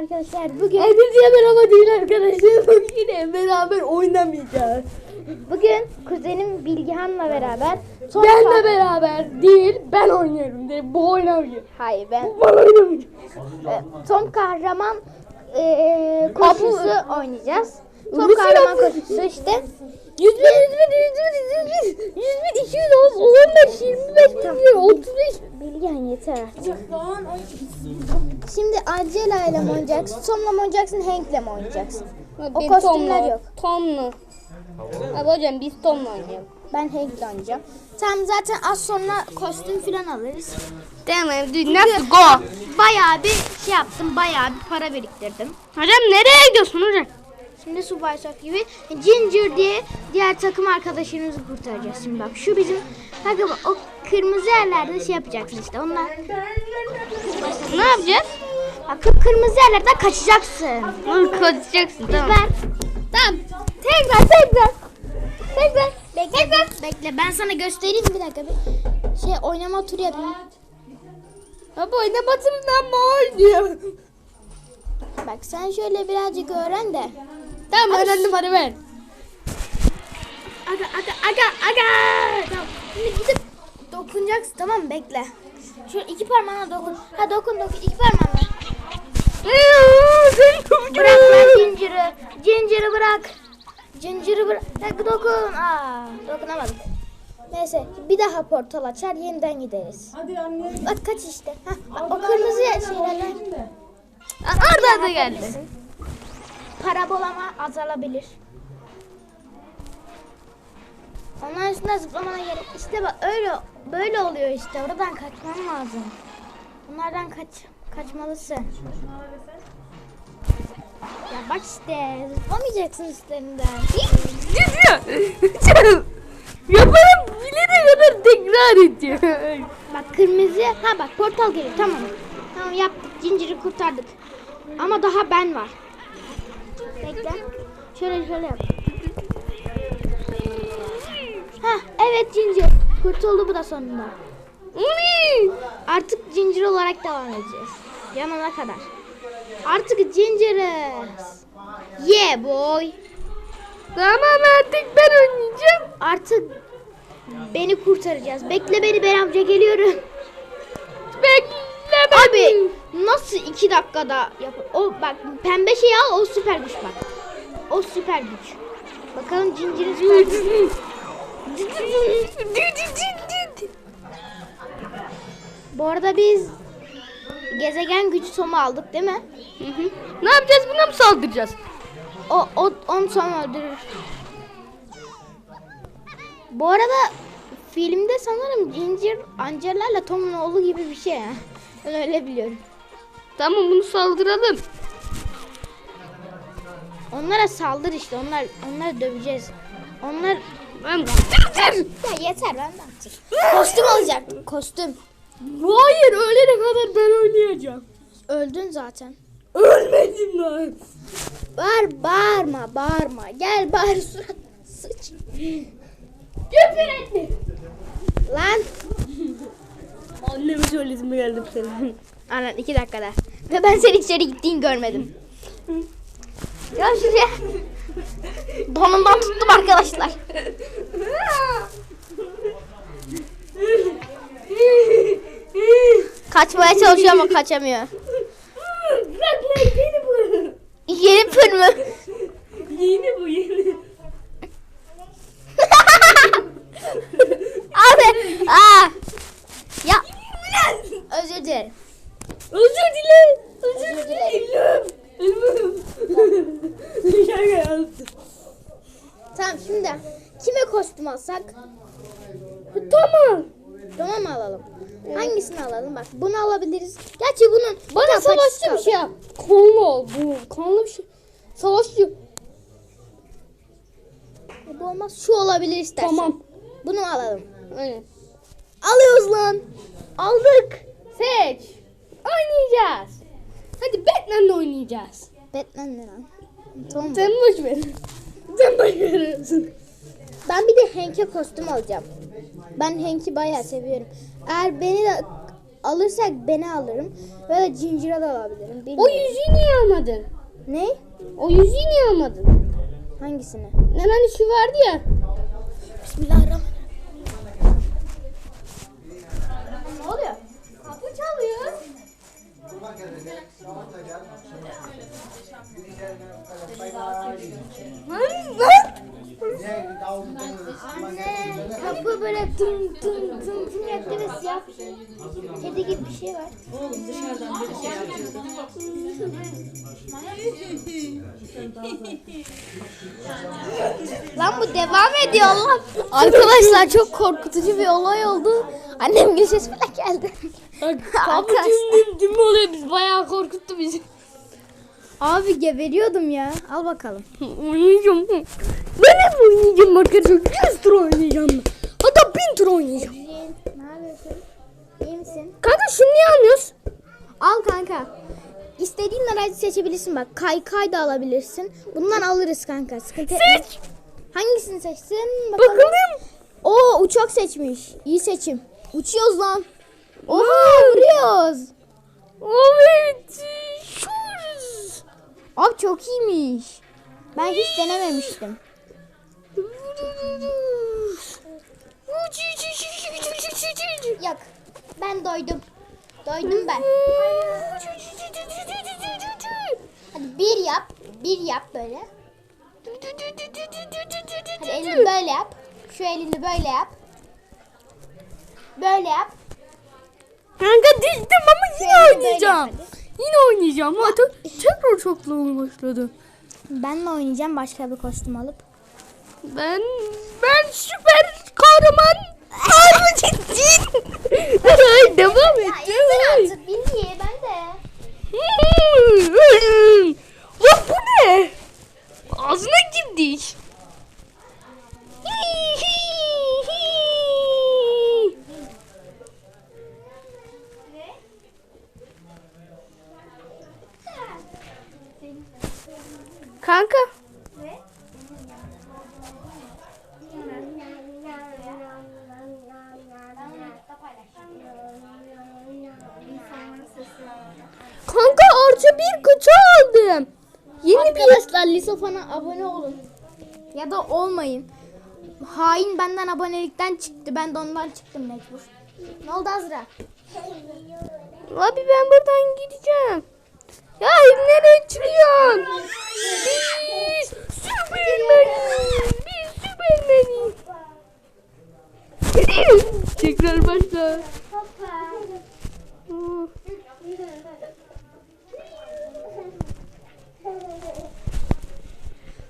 arkadaşlar. Bugün Hepinize merhaba değil arkadaşlar. Bugün beraber oynamayacağız. bugün kuzenim Bilgihan'la beraber son Benle beraber değil, ben oynuyorum değil. Bu oynamıyor. Hayır ben Bu bana oynamayacak. e, son kahraman e, koşusu oynayacağız. Son Rusya kahraman yapmış. koşusu işte. 100 bin, 100 bin, 100 bin, 100 bin, 100 bin, 200, 15, 25 bin, 35. Bilgihan yeter artık. Şimdi Angela ile mi oynayacaksın? Tom'la mı oynayacaksın? Hank'le mi oynayacaksın? O kostümler yok. Tomlu. Abi hocam biz Tom'la oynayalım. Ben Hank'le oynayacağım. Tamam zaten az sonra kostüm falan alırız. Tamam, nasıl go? Bayağı bir şey yaptım. Bayağı bir para biriktirdim. Hocam nereye gidiyorsun hocam? Şimdi Subay Sok gibi Ginger diye diğer takım arkadaşlarımızı kurtaracağız. Şimdi bak şu bizim bak, o kırmızı yerlerde şey yapacaksın işte onlar. Ne yapacağız? Bak kırmızı yerlerden kaçacaksın. Onu kaçacaksın tamam. Ver. Tamam. Tekrar tekrar. Tekrar. Bekle, bekle. Ben sana göstereyim bir dakika. Bir şey oynama turu yapayım. Abi oynamasından mı oynuyor? Bak sen şöyle birazcık öğren de. Tamam öğrendim hadi ver. Aga aga aga aga. Tamam. Şimdi gidip dokunacaksın tamam mı? Bekle. Şöyle iki parmağına dokun. Ha dokun dokun iki parmağına. Bırak lan Ginger'ı. Ginger'ı bırak. Ginger'ı bırak. Dokun. Aa, dokunamadık. Neyse bir daha portal açar yeniden gideriz. Hadi anne. Bak kaç işte. Hah, bak, o kırmızı şeylerden. Orada da geldi. Parabolama azalabilir. Onların üstüne zıplamana gerek. İşte bak öyle böyle oluyor işte. Oradan kaçman lazım. Bunlardan kaç kaçmalısın. Ya bak işte zıplamayacaksın üstlerinden. Yaparım bilene kadar tekrar ediyor. Bak kırmızı. Ha bak portal geliyor tamam. Tamam yaptık. Zinciri kurtardık. Ama daha ben var. Bekle. Şöyle şöyle yap. Ha evet zincir. Kurtuldu bu da sonunda. Artık zincir olarak devam edeceğiz. Yanana kadar. Artık zinciriz. Yeah boy. Tamam artık ben oynayacağım. Artık beni kurtaracağız. Bekle beni ben amca geliyorum. Bekle Abi nasıl iki dakikada yap? O bak pembe şey al o süper güç bak. O süper güç. Bakalım Cincir'in süper gücü. Bu arada biz gezegen gücü somu aldık değil mi? Ne yapacağız buna mı saldıracağız? O, o onu som öldürür. Bu arada filmde sanırım Ginger Angela'yla Tom'un oğlu gibi bir şey. ha. Ben öyle biliyorum. Tamam bunu saldıralım. Onlara saldır işte. Onlar onları döveceğiz. Onlar Ben ya yeter ben de artık. Kostüm alacaktım. Kostüm. Hayır ölene kadar ben oynayacağım. Öldün zaten. Ölmedim lan. Bağır bağırma bağırma. Gel bağır surat sıç. Küfür etme. Lan. Anneme söyledim geldim senin. Anan iki dakikada. Ve ben senin içeri gittiğini görmedim. Ya şuraya. Donundan tuttum arkadaşlar. Kaçmaya çalışıyor ama kaçamıyor. Bırak bu. Yeni pır mı? Yeni bu yeni. Abi. Aa. Ya. Özür dilerim. Özür dile. Özür Özür dilerim. dilerim. Ölüm. Şaka yaptım. Tamam şimdi kime alsak? Tamam. Tamam alalım? Hangisini alalım? Bak bunu alabiliriz. Gerçi bunun Bana savaşçı bir şey yap. Kanlı bu. Kanlı bir şey. Savaşçı. Bu olmaz. Şu olabilir istersen. Tamam. Bunu alalım. Aynen. Alıyoruz lan. Aldık. Seç. Oynayacağız. Hadi Batman'le oynayacağız. Batman ne lan? Tamam. Sen boş ver. Sen boş veriyorsun. Ben bir de Hank'e kostüm alacağım. Ben Hank'i bayağı seviyorum. Eğer beni de alırsak beni alırım. Böyle Ginger'ı da alabilirim. O Bilmiyorum. yüzüğü niye almadın? Ne? O yüzüğü niye almadın? Hangisini? Ne hani şu vardı ya. Bismillahirrahmanirrahim. Ne oluyor? Kapı çalıyor. Anne kapı böyle tım tım tım tım yaptı ve siyah kedi gibi bir şey var. Lan bu devam ediyor lan. Arkadaşlar çok korkutucu bir olay oldu. Annem falan geldi. Arkadaşlar. Kapı düm oluyor biz bayağı korkuttu bizi. Abi geberiyordum ya. Al bakalım. Oynayacağım. Ben hep oynayacağım arkadaşlar. 100 tur oynayacağım. Hatta 1000 tur oynayacağım. Ne yapıyorsun? İyi misin? Kanka şunu niye almıyoruz? Al kanka. İstediğin aracı seçebilirsin bak. Kaykay da alabilirsin. Bundan alırız kanka. Sıkıntı etme. Seç. Hangisini seçsin? Bakalım. Bakalım. Oo uçak seçmiş. İyi seçim. Uçuyoruz lan. Oha vuruyoruz. Evet. Abi çok iyiymiş. Ben hiç denememiştim. Yok. Ben doydum. Doydum ben. Hadi bir yap. Bir yap böyle. Hadi elini böyle yap. Şu elini böyle yap. Böyle yap. Kanka düştüm ama yine oynayacağım. Yine oynayacağım. Hatta tekrar çokluğum başladı. Ben de oynayacağım başka bir kostüm alıp. Ben ben süper kahraman Armacettin. Ay devam et. devam et. Bilmiye ben de. Lan bu ne? Ağzına girdi. Kanka. Kanka artı bir kutu aldım. Yeni bir Arkadaşlar Lisofan'a abone olun. Ya da olmayın. Hain benden abonelikten çıktı. Ben de ondan çıktım mecbur. Ne oldu Azra? Abi ben buradan gideceğim. Ya nereye çıkıyorsun? Biz Süpermeniz. Biz Süpermeniz. Tekrar başla.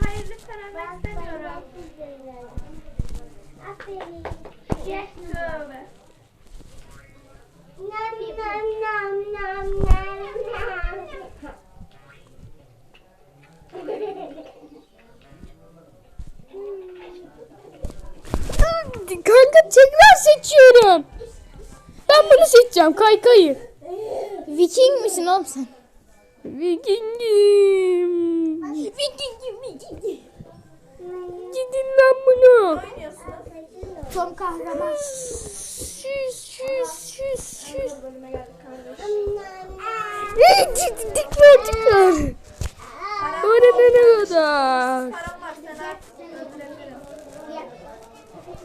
Hayır lütfen ölmek istemiyorum. Aferin. Tövbe. Nam nam nam nam nam tekrar seçiyorum. Ben bunu seçeceğim kaykayı. Viking misin oğlum sen? Vikingim. Vikingim vikingim. Gidin lan bunu. Tom kahraman. Şüz şüz şüz şüz. Evet, Tekrar tekrar. Orada ne kadar? Param var sen artık öldürebilirim.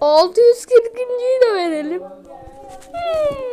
640. de verelim. Hmm.